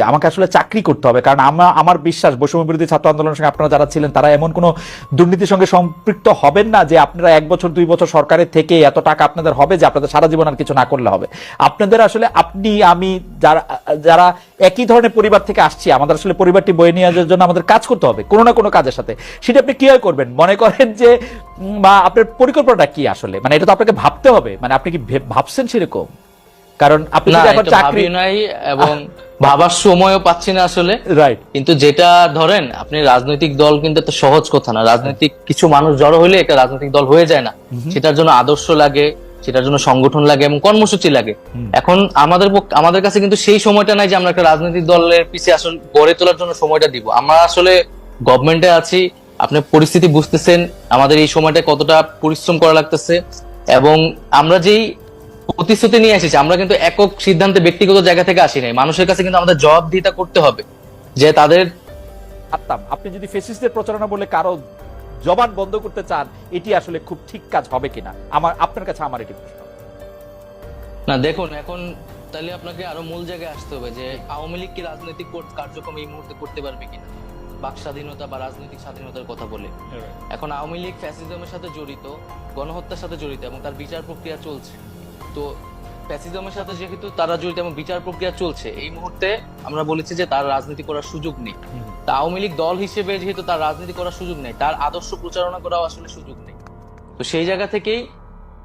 আমাকে আসলে চাকরি করতে হবে। কারণ আমার আমার বিশ্বাস, বৈষম্য বিরোধী ছাত্র আন্দোলনের সঙ্গে আপনারা যারা ছিলেন, তারা এমন কোনো দুর্নীতির সঙ্গে সম্পৃক্ত হবেন না যে আপনারা এক বছর, দুই বছর সরকারের থেকে এত টাকা আপনাদের হবে যে আপনাদের সারা জীবন আর কিছু না করলে হবে। আপনাদের আসলে, আপনি, আমি, যারা যারা একই ধরনের পরিবার থেকে আসছি, আমাদের আসলে পরিবারটি বয়ে নিয়ে যাওয়ার জন্য আমাদের কাজ করতে হবে, কোনো না কোনো কাজের সাথে। সেটা আপনি কীভাবে করবেন? মনে করেন যে বা আপনার পরিকল্পনাটা কি আসলে? মানে এটা তো আপনাকে ভাবতে হবে। মানে আপনি কি ভাবছেন সেরকম? কারণ আপনি এখন চাকরি নাই এবং ভাবার সময়ও পাচ্ছি না আসলে। রাইট কিন্তু যেটা ধরেন আপনি রাজনৈতিক দল কিন্তু এত সহজ কথা না। রাজনৈতিক কিছু মানুষ জড়ো হলে একটা রাজনৈতিক দল হয়ে যায় না। সেটার জন্য আদর্শ লাগে সেটার জন্য সংগঠন লাগে এবং কর্মসূচি লাগে। এখন আমাদের আমাদের কাছে কিন্তু সেই সময়টা নাই যে আমরা একটা রাজনৈতিক দলের পিছিয়ে আসলে গড়ে তোলার জন্য সময়টা দিব। আমরা আসলে গভর্নমেন্টে আছি আপনি পরিস্থিতি বুঝতেছেন আমাদের এই সময়টা কতটা পরিশ্রম করা লাগতেছে। এবং আমরা যেই প্রতিশ্রুতি নিয়ে এসেছি। আমরা কিন্তু একক সিদ্ধান্তে ব্যক্তিগত জায়গা থেকে আসি নাই। মানুষের কাছে কিন্তু আমাদের জবাবদিহিতা করতে হবে যে তাদের পারতাম আপনি যদি ফেসিস্টদের প্রচারণা বলে কারও জবান বন্ধ করতে চান এটি আসলে খুব ঠিক কাজ হবে কিনা? আমার আপনার কাছে আমার এটি প্রশ্ন। না দেখুন এখন তাহলে আপনাকে আরও মূল জায়গায় আসতে হবে যে আওয়ামী লীগ কি রাজনৈতিক কার্যক্রম এই মুহূর্তে করতে পারবে কিনা? বাক স্বাধীনতা বা রাজনৈতিক স্বাধীনতার কথা বলে। এখন আওয়ামী লীগ ফ্যাসিজমের সাথে জড়িত গণহত্যার সাথে জড়িত এবং তার বিচার প্রক্রিয়া চলছে। তো ফ্যাসিজমের সাথে যেহেতু তারা জড়িত এবং বিচার প্রক্রিয়া চলছে এই মুহূর্তে আমরা বলেছি যে তার রাজনীতি করার সুযোগ নেই। তা আওয়ামী লীগ দল হিসেবে যেহেতু তার রাজনীতি করার সুযোগ নেই তার আদর্শ প্রচারণা করাও আসলে সুযোগ নেই। তো সেই জায়গা থেকেই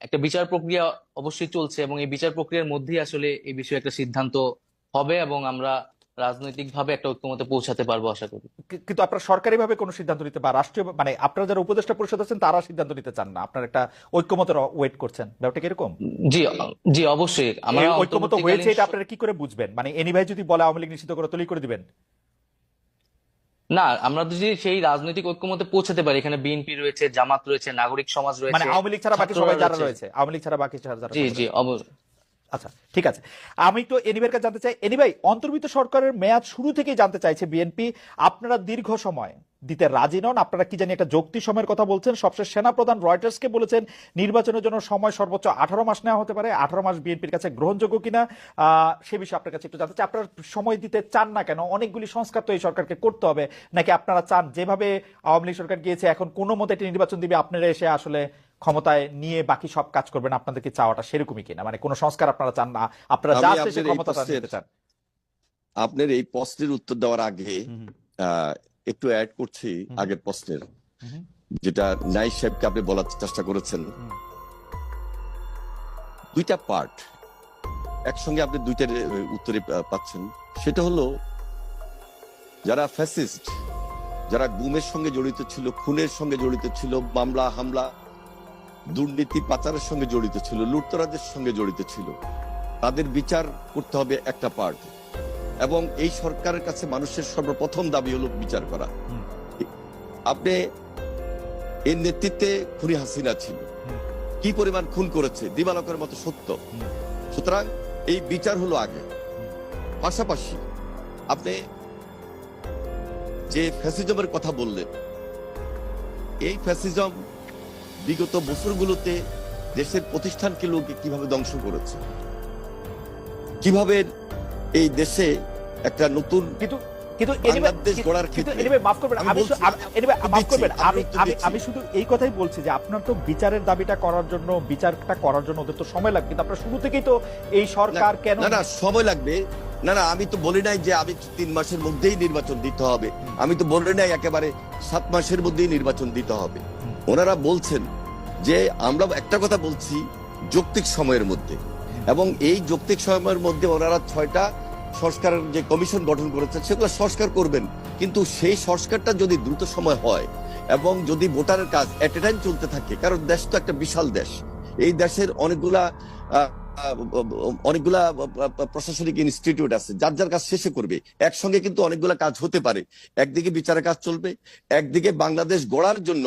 একটা বিচার প্রক্রিয়া অবশ্যই চলছে এবং এই বিচার প্রক্রিয়ার মধ্যেই আসলে এই বিষয়ে একটা সিদ্ধান্ত হবে এবং আমরা রাজনৈতিকভাবে একটা ঐক্যমতে পৌঁছাতে পারব আশা করি। কিন্তু আপনারা সরকারিভাবে কোনো সিদ্ধান্ত নিতে বা রাষ্ট্রীয় মানে আপনারা যারা উপদেষ্টা পরিষদ আছেন তারা সিদ্ধান্ত নিতে চান না? আপনার একটা ঐক্যমতের ওয়েট করছেন। ব্যাপারটা কীরকম জি জি অবশ্যই। আমরা ঐক্যমত হয়েছে এটা আপনারা কি করে বুঝবেন? মানে এনি ভাই যদি বলে আওয়ামী লীগ নিষিদ্ধ করে তৈরি করে দিবেন? না আমরা যদি সেই রাজনৈতিক ঐক্যমতে পৌঁছাতে পারি এখানে বিএনপি রয়েছে জামাত রয়েছে নাগরিক সমাজ মানে রয়েছে আওয়ামী লীগ ছাড়া বাকি সবাই যারা রয়েছে। আওয়ামী লীগ ছাড়া বাকি যারা যারা জি জি অবশ্যই। আচ্ছা ঠিক আছে। আমি তো এনিভাইয়ের কাছে জানতে চাই এনিভাই অন্তর্বিত সরকারের মেয়াদ শুরু থেকেই জানতে চাইছে বিএনপি আপনারা দীর্ঘ সময় দিতে রাজি নন। আপনারা কি জানি একটা যৌক্তিক সময়ের কথা বলছেন। সবশেষ সেনাপ্রধান রয়টার্সকে বলেছেন নির্বাচনের জন্য সময় সর্বোচ্চ আঠারো মাস নেওয়া হতে পারে। আঠারো মাস বিএনপির কাছে গ্রহণযোগ্য কিনা সে বিষয়ে আপনার কাছে একটু জানতে চাই। আপনারা সময় দিতে চান না কেন? অনেকগুলি সংস্কার তো এই সরকারকে করতে হবে। নাকি আপনারা চান যেভাবে আওয়ামী লীগ সরকার গিয়েছে এখন কোনো মতে একটি নির্বাচন দিবে আপনারা এসে আসলে ক্ষমতায় নিয়ে বাকি সব কাজ করবেন আপনাদের কি চাওয়াটা সেরকমই কিনা? মানে কোনো সংস্কার আপনারা চান না? আপনারা যা ক্ষমতাটা চান। আপনার এই প্রশ্নের উত্তর দেওয়ার আগে একটু অ্যাড করছি আগের প্রশ্নের। যেটা নাইস সাহেবকে আপনি বলার চেষ্টা করেছেন। দুইটা পার্ট একসঙ্গে আপনি দুইটার উত্তরে পাচ্ছেন। সেটা হলো যারা ফ্যাসিস্ট যারা গুমের সঙ্গে জড়িত ছিল খুনের সঙ্গে জড়িত ছিল মামলা হামলা দুর্নীতি পাচারের সঙ্গে জড়িত ছিল লুটতরাজের সঙ্গে জড়িত ছিল তাদের বিচার করতে হবে একটা পার্ট এবং এই সরকারের কাছে মানুষের সর্বপ্রথম দাবি হলো বিচার করা। আপনি এর নেতৃত্বে খুনি হাসিনা ছিল। কি পরিমাণ খুন করেছে দিবালকের মতো সত্য। সুতরাং এই বিচার হলো আগে। পাশাপাশি আপনি যে ফ্যাসিজমের কথা বললেন, এই ফ্যাসিজম বিগত বছরগুলোতে দেশের প্রতিষ্ঠানকে লোক কীভাবে ধ্বংস করেছে? কীভাবে এই দেশে একটা নতুন কিন্তু কিন্তু আমি শুধু এই কথাই বলছি যে আপনার তো বিচারের দাবিটা করার জন্য বিচারটা করার জন্য ওদের তো সময় লাগবে কিন্তু আপনার শুরু থেকেই তো এই সরকার কেন না সময় লাগবে। না না আমি তো বলি নাই যে আমি তিন মাসের মধ্যেই নির্বাচন দিতে হবে। আমি তো বলি নাই একেবারে সাত মাসের মধ্যেই নির্বাচন দিতে হবে। ওনারা বলছেন যে আমরা একটা কথা বলছি যৌক্তিক সময়ের মধ্যে। এবং এই যৌক্তিক সময়ের মধ্যে ওনারা ছয়টা সংস্কারের যে কমিশন গঠন করেছে, সেগুলো সংস্কার করবেন। কিন্তু সেই সংস্কারটা যদি দ্রুত সময় হয় এবং যদি ভোটারের কাজ এট এ টাইম চলতে থাকে, কারণ দেশ তো একটা বিশাল দেশ। এই দেশের অনেকগুলা অনেকগুলা প্রশাসনিক ইনস্টিটিউট আছে, যার যার কাজ শেষে করবে। একসঙ্গে কিন্তু অনেকগুলা কাজ হতে পারে। একদিকে বিচারের কাজ চলবে, একদিকে বাংলাদেশ গড়ার জন্য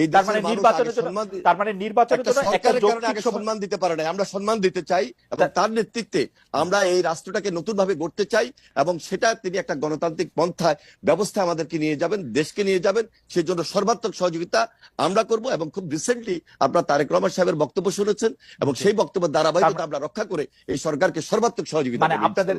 এই তার মানে নির্বাচনের জন্য সম্মান তার মানে নির্বাচনের জন্য একটা যৌক্তিক সম্মান দিতে পারে না আমরা সম্মান দিতে চাই এবং তার নেতৃত্বে আমরা এই রাষ্ট্রটাকে নতুন ভাবে গড়তে চাই এবং সেটা তিনি একটা গণতান্ত্রিক পন্থায় ব্যবস্থা আমাদেরকে নিয়ে যাবেন দেশকে নিয়ে যাবেন। সেই জন্য সর্বাত্মক সহযোগিতা আমরা করব এবং খুব রিসেন্টলি আপনার তারেক রহমান সাহেবের বক্তব্য শুনেছেন এবং সেই বক্তব্যের ধারাবাহিকতা আমরা রক্ষা করে এই সরকারকে সর্বাত্মক সহযোগিতা মানে আপনাদের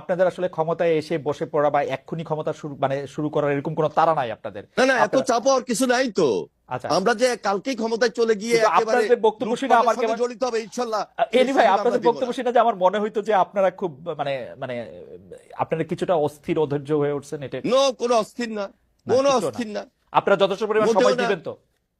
আপনাদের আসলে ক্ষমতায় এসে বসে পড়া বা এক্ষুনি ক্ষমতা শুরু মানে শুরু করার এরকম কোনো তারা নাই আপনাদের। না না এত চাপ হওয়ার কিছু নাই তো। আমরা যে কালকেই ক্ষমতায় চলে গিয়ে আপনাদের বক্তব্য শুনে আমার জড়িত হবে ইনশাল্লাহ। এনি ভাই আপনাদের বক্তব্য শুনে যে আমার মনে হইতো যে আপনারা খুব মানে মানে আপনারা কিছুটা অস্থির অধৈর্য হয়ে উঠছেন এটা নো কোনো অস্থির না। কোনো অস্থির না। আপনারা যথেষ্ট পরিমাণ সময় দিবেন তো।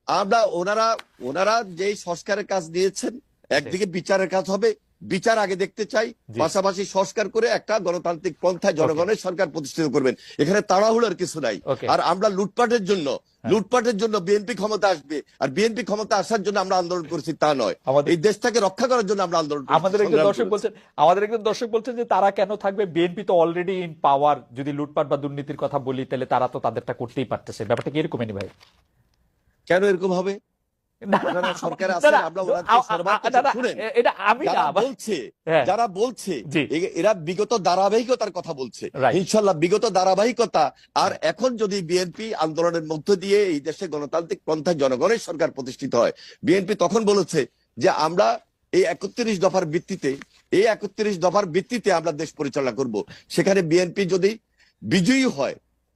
আমরা ওনারা ওনারা যেই সংস্কারের কাজ দিয়েছেন একদিকে বিচারের কাজ হবে বিচার আগে দেখতে চাই পাশাপাশি সংস্কার করে একটা গণতান্ত্রিক পন্থায় জনগণের সরকার প্রতিষ্ঠিত করবেন। এখানে তাড়াহুড়ার কিছু নাই। আর আমরা লুটপাটের জন্য। লুটপাটের জন্য বিএনপি ক্ষমতা আসবে আর বিএনপি ক্ষমতা আসার জন্য আমরা আন্দোলন করছি তা নয়। আমাদের এই দেশটাকে রক্ষা করার জন্য আমরা আন্দোলন আমাদের একজন দর্শক বলছেন আমাদের একজন দর্শক বলছেন যে তারা কেন থাকবে? বিএনপি তো অলরেডি ইন পাওয়ার যদি লুটপাট বা দুর্নীতির কথা বলি তাহলে তারা তো তাদেরটা করতেই পারতেছে। ব্যাপারটা কি এরকমই ভাই? কেন এরকম হবে? যারা বলছে এরা বিগত ধারাবাহিকতার কথা বলছে। ইনশাল্লাহ বিগত ধারাবাহিকতা আর এখন যদি বিএনপি আন্দোলনের মধ্য দিয়ে এই দেশে গণতান্ত্রিক পন্থায় জনগণের সরকার প্রতিষ্ঠিত হয় বিএনপি তখন বলেছে যে আমরা এই একত্রিশ দফার ভিত্তিতে এই একত্রিশ দফার ভিত্তিতে আমরা দেশ পরিচালনা করব। সেখানে বিএনপি যদি বিজয়ী হয়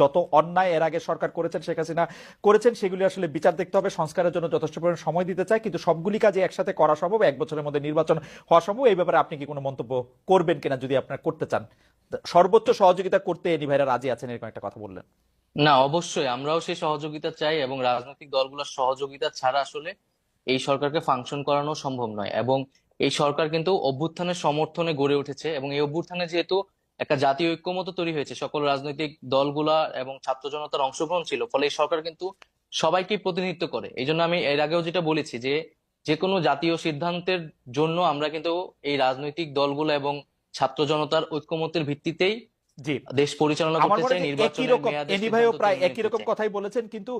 যত অন্যায় এর আগে সরকার করেছেন শেখ হাসিনা করেছেন, সেগুলি আসলে বিচার দেখতে হবে। সংস্কারের জন্য যথেষ্ট পরিমাণ সময় দিতে চায়, কিন্তু সবগুলি কাজে একসাথে করা সম্ভব। এক বছরের মধ্যে নির্বাচন হওয়া সম্ভব। এই ব্যাপারে আপনি কি কোনো মন্তব্য করবেন কিনা যদি আপনার করতে চান? সর্বোচ্চ সহযোগিতা করতে এনি ভাইরা রাজি আছেন এরকম একটা কথা বললেন। না, অবশ্যই। আমরাও সেই সহযোগিতা চাই এবং রাজনৈতিক দলগুলোর সহযোগিতা ছাড়া আসলে এই সরকারকে ফাংশন করানো সম্ভব নয়। এবং এই সরকার কিন্তু অভ্যুত্থানের সমর্থনে গড়ে উঠেছে এবং এই অভ্যুত্থানে যেহেতু একটা জাতীয় ঐক্যমত তৈরি হয়েছে। সকল রাজনৈতিক দলগুলা এবং ছাত্র জনতার অংশগ্রহণ ছিল। ফলে এই সরকার কিন্তু সবাইকে প্রতিনিধিত্ব করে। এই জন্য আমি এর আগেও যেটা বলেছি যে যে কোনো জাতীয় সিদ্ধান্তের জন্য আমরা কিন্তু এই রাজনৈতিক দলগুলো এবং ছাত্র জনতার ঐক্যমত্যের ভিত্তিতেই দেশ পরিচালনা করতে চাই নির্বাচনের মেয়াদে সিদ্ধান্ত প্রায় একই রকম কথাই বলেছেন কিন্তু